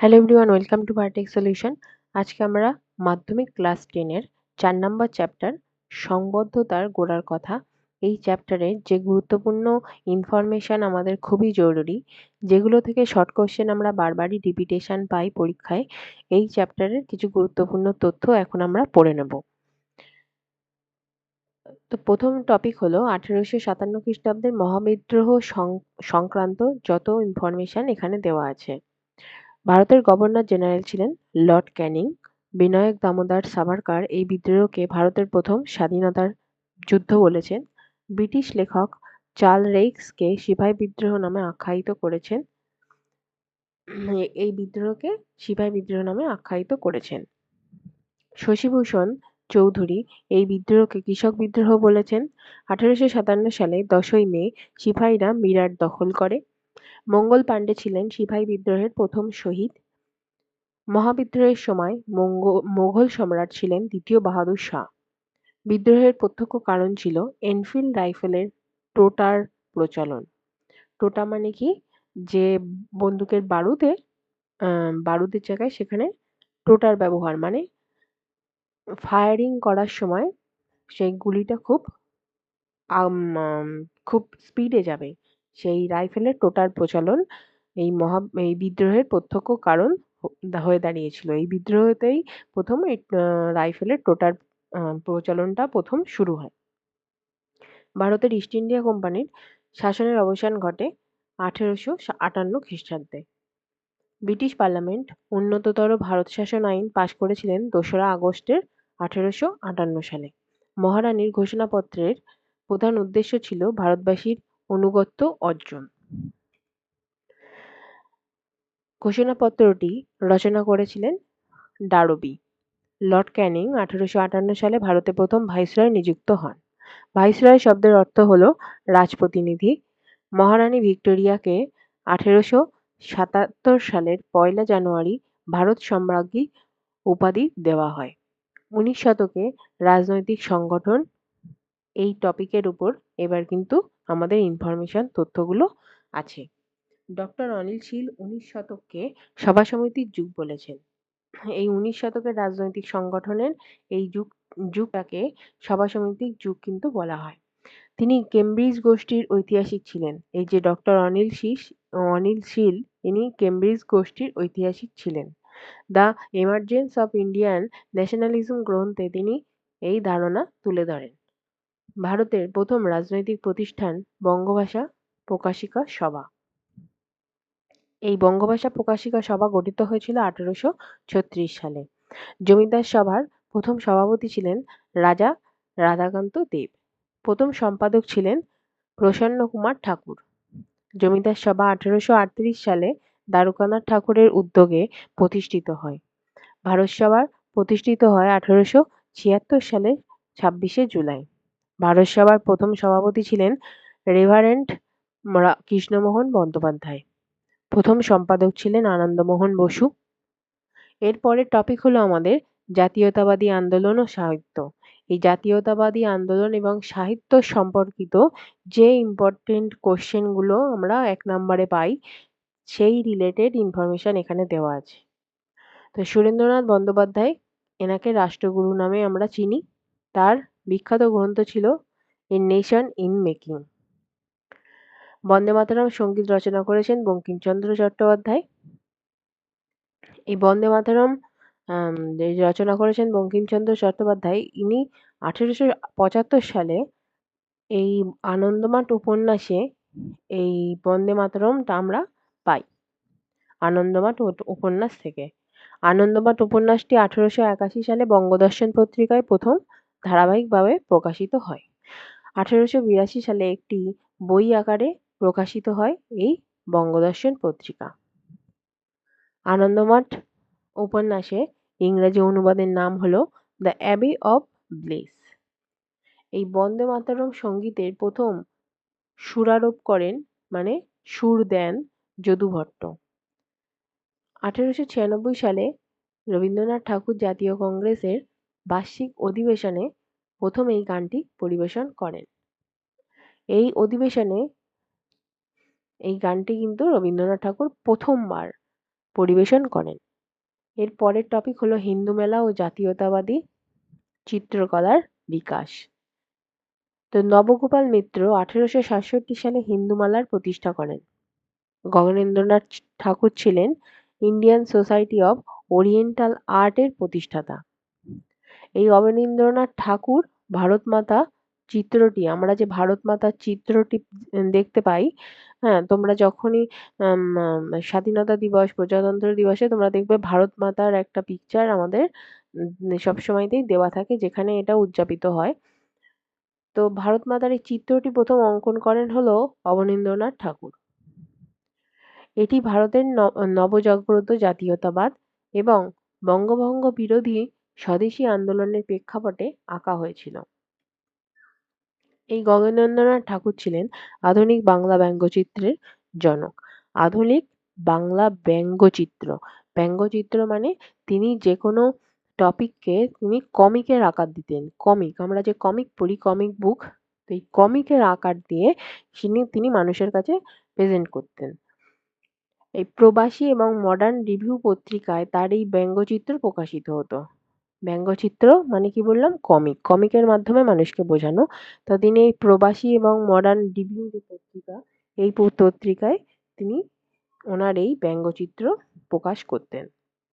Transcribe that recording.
Hello everyone welcome to biotech solution আজকে আমরা মাধ্যমিক ক্লাস টেনের চার নম্বর চ্যাপ্টার সংবদ্ধতার গোড়ার কথা। এই চ্যাপ্টারের যে গুরুত্বপূর্ণ ইনফরমেশান আমাদের খুবই জরুরি, যেগুলো থেকে শর্ট কোশ্চেন আমরা বারবারই রিপিটেশান পাই পরীক্ষায়, এই চ্যাপ্টারের কিছু গুরুত্বপূর্ণ তথ্য এখন আমরা পড়ে নেব। তো প্রথম টপিক হলো আঠেরোশো সাতান্ন খ্রিস্টাব্দের মহাবিদ্রোহ সংক্রান্ত যত ইনফরমেশান এখানে দেওয়া আছে। ভারতের গভর্নর জেনারেল ছিলেন লর্ড ক্যানিং। বিনায়ক দামোদর সাভারকার এই বিদ্রোহকে ভারতের প্রথম স্বাধীনতার যুদ্ধ বলেছেন। ব্রিটিশ লেখক চার্ল রেইক্সকে সিপাহী বিদ্রোহ নামে আখ্যায়িত করেছেন। এই বিদ্রোহকে সিপাহী বিদ্রোহ নামে আখ্যায়িত করেছেন। শশীভূষণ চৌধুরী এই বিদ্রোহকে কৃষক বিদ্রোহ বলেছেন। আঠারোশো সাতান্ন সালে দশই মে সিপাহীরা মিরাট দখল করে। মঙ্গল পাণ্ডে ছিলেন সিপাহী বিদ্রোহের প্রথম শহীদ। মহাবিদ্রোহের সময় মোঘল সম্রাট ছিলেন দ্বিতীয় বাহাদুর শাহ। বিদ্রোহের প্রত্যক্ষ কারণ ছিল এনফিল্ড রাইফেলের টোটার প্রচলন। টোটা মানে কি? যে বন্দুকের বারুদে বারুদের জায়গায় সেখানে টোটার ব্যবহার মানে ফায়ারিং করার সময় সেই গুলিটা খুব খুব স্পিডে যাবে। সেই রাইফেলের টোটার প্রচলন এই মহা, এই বিদ্রোহের প্রত্যক্ষ কারণ হয়ে দাঁড়িয়েছিল। এই বিদ্রোহতেই প্রথম এই রাইফেলের টোটার প্রচলনটা প্রথম শুরু হয়। ভারতের ইস্ট ইন্ডিয়া কোম্পানির শাসনের অবসান ঘটে আঠেরোশো আটান্ন খ্রিস্টাব্দে। ব্রিটিশ পার্লামেন্ট উন্নততর ভারত শাসন আইন পাশ করেছিলেন দোসরা আগস্টের আঠেরোশো আটান্ন সালে। মহারানীর ঘোষণাপত্রের প্রধান উদ্দেশ্য ছিল ভারতবাসীর আনুগত্য অর্জন। ঘোষণাপত্রটি রচনা করেছিলেন ডারবি। লর্ড ক্যানিং আঠারোশো আটান্ন সালে ভারতে প্রথম ভাইসরয় নিযুক্ত হন। ভাইসরয় শব্দের অর্থ হল রাজপ্রতিনিধি। মহারানী ভিক্টোরিয়াকে আঠেরোশো সাতাত্তর সালের পয়লা জানুয়ারি ভারত সম্রাজ্ঞী উপাধি দেওয়া হয়। উনিশ শতকে রাজনৈতিক সংগঠন এই টপিকের উপর এবার কিন্তু আমাদের ইনফরমেশন তথ্যগুলো আছে। ডক্টর অনিল শীল উনিশ শতককে সভা সমিতির যুগ বলেছেন। এই উনিশ শতকের রাজনৈতিক সংগঠনের এই যুগ, যুগটাকে সভা সমিতির যুগ কিন্তু বলা হয়। তিনি কেমব্রিজ গোষ্ঠীর ঐতিহাসিক ছিলেন। এই যে ডক্টর অনিল শীষ, অনিল শীল, ইনি কেমব্রিজ গোষ্ঠীর ঐতিহাসিক ছিলেন। The emergence of Indian nationalism গ্রন্থে তিনি এই ধারণা তুলে ধরেন। ভারতের প্রথম রাজনৈতিক প্রতিষ্ঠান বঙ্গভাষা প্রকাশিকা সভা। এই বঙ্গভাষা প্রকাশিকা সভা গঠিত হয়েছিল আঠারোশো ছত্রিশ সালে। জমিদার সভার প্রথম সভাপতি ছিলেন রাজা রাধাকান্ত দেব। প্রথম সম্পাদক ছিলেন প্রসন্ন কুমার ঠাকুর। জমিদার সভা আঠারোশো আটত্রিশ সালে দ্বারকানাথ ঠাকুরের উদ্যোগে প্রতিষ্ঠিত হয়। ভারত সভার প্রতিষ্ঠিত হয় আঠারোশো ছিয়াত্তর সালের ছাব্বিশে জুলাই। ভারত সভার প্রথম সভাপতি ছিলেন রেভারেন্ড কৃষ্ণমোহন বন্দ্যোপাধ্যায়। প্রথম সম্পাদক ছিলেন আনন্দমোহন বসু। এরপরের টপিক হলো আমাদের জাতীয়তাবাদী আন্দোলন ও সাহিত্য। এই জাতীয়তাবাদী আন্দোলন এবং সাহিত্য সম্পর্কিত যে ইম্পর্টেন্ট কোশ্চেনগুলো আমরা এক নম্বরে পাই, সেই রিলেটেড ইনফরমেশন এখানে দেওয়া আছে। তো সুরেন্দ্রনাথ বন্দ্যোপাধ্যায়, এনাকে রাষ্ট্রগুরু নামে আমরা চিনি। তার বিখ্যাত গ্রন্থ ছিল a nation in making Bande Mataram সংগীত রচনা করেছেন বঙ্কিমচন্দ্র চট্টোপাধ্যায়। এই বন্দে মাতরম রচনা করেছেন বঙ্কিমচন্দ্র চট্টোপাধ্যায়, ইনি আঠেরোশো পঁচাত্তর সালে এই আনন্দমাঠ উপন্যাসে এই বন্দে মাতরমটা আমরা পাই, আনন্দমাঠ উপন্যাস থেকে। আনন্দমাঠ উপন্যাসটি আঠেরোশো একাশি সালে বঙ্গদর্শন পত্রিকায় প্রথম ধারাবাহিকভাবে প্রকাশিত হয়। আঠেরোশো বিরাশি সালে একটি বই আকারে প্রকাশিত হয় এই বঙ্গদর্শন পত্রিকা। আনন্দমাঠ উপন্যাসে ইংরেজি অনুবাদের নাম হলো দ্য অ্যাবি অব ব্লেস এই বন্দে মাতরম সঙ্গীতের প্রথম সুরারোপ করেন মানে সুর দেন যদু ভট্ট। আঠেরোশো ছিয়ানব্বই সালে রবীন্দ্রনাথ ঠাকুর জাতীয় কংগ্রেসের বার্ষিক অধিবেশনে প্রথম এই গানটি পরিবেশন করেন। এই অধিবেশনে এই গানটি কিন্তু রবীন্দ্রনাথ ঠাকুর প্রথমবার পরিবেশন করেন। এর পরের টপিক হলো হিন্দু মেলা ও জাতীয়তাবাদী চিত্রকলার বিকাশ। তো নবগোপাল মিত্র আঠেরোশো সাতষট্টি সালে হিন্দু মেলার প্রতিষ্ঠা করেন। গগনেন্দ্রনাথ ঠাকুর ছিলেন ইন্ডিয়ান সোসাইটি অফ ওরিয়েন্টাল আর্টের প্রতিষ্ঠাতা। এই অবনীন্দ্রনাথ ঠাকুর, ভারত মাতা চিত্রটি, আমরা যে ভারত মাতার চিত্রটি দেখতে পাই হ্যাঁ তোমরা যখনই স্বাধীনতা দিবস, প্রজাতন্ত্র দিবসে তোমরা দেখবে ভারত মাতার একটা পিকচার আমাদের সবসময়তেই দেওয়া থাকে, যেখানে এটা উদযাপিত হয়। তো ভারত মাতার এই চিত্রটি প্রথম অঙ্কন করেন হলো অবনীন্দ্রনাথ ঠাকুর। এটি ভারতের নবজাগ্রত জাতীয়তাবাদ এবং বঙ্গভঙ্গ বিরোধী স্বদেশী আন্দোলনের প্রেক্ষাপটে আঁকা হয়েছিল। এই গগনেন্দ্রনাথ ঠাকুর ছিলেন আধুনিক বাংলা ব্যঙ্গচিত্রের জনক। আধুনিক বাংলা ব্যঙ্গচিত্র। ব্যঙ্গচিত্র মানে তিনি যে কোনো টপিককে তিনি কমিকের আকার দিতেন। কমিক, আমরা যে কমিক পড়ি, কমিক বুক, তো এই কমিকের আকার দিয়ে তিনি তিনি মানুষের কাছে প্রেজেন্ট করতেন। এই প্রবাসী এবং মডার্ন রিভিউ পত্রিকায় তার এই ব্যঙ্গচিত্র প্রকাশিত হতো। ব্যঙ্গচিত্র মানে কি বললাম? কমিক কমিকের মাধ্যমে মানুষকে বোঝানো। তো তিনি এই প্রবাসী এবং মডার্ন রিভিউ যে পত্রিকা, এই পত্রিকায় তিনি ওনার এই ব্যঙ্গচিত্র প্রকাশ করতেন।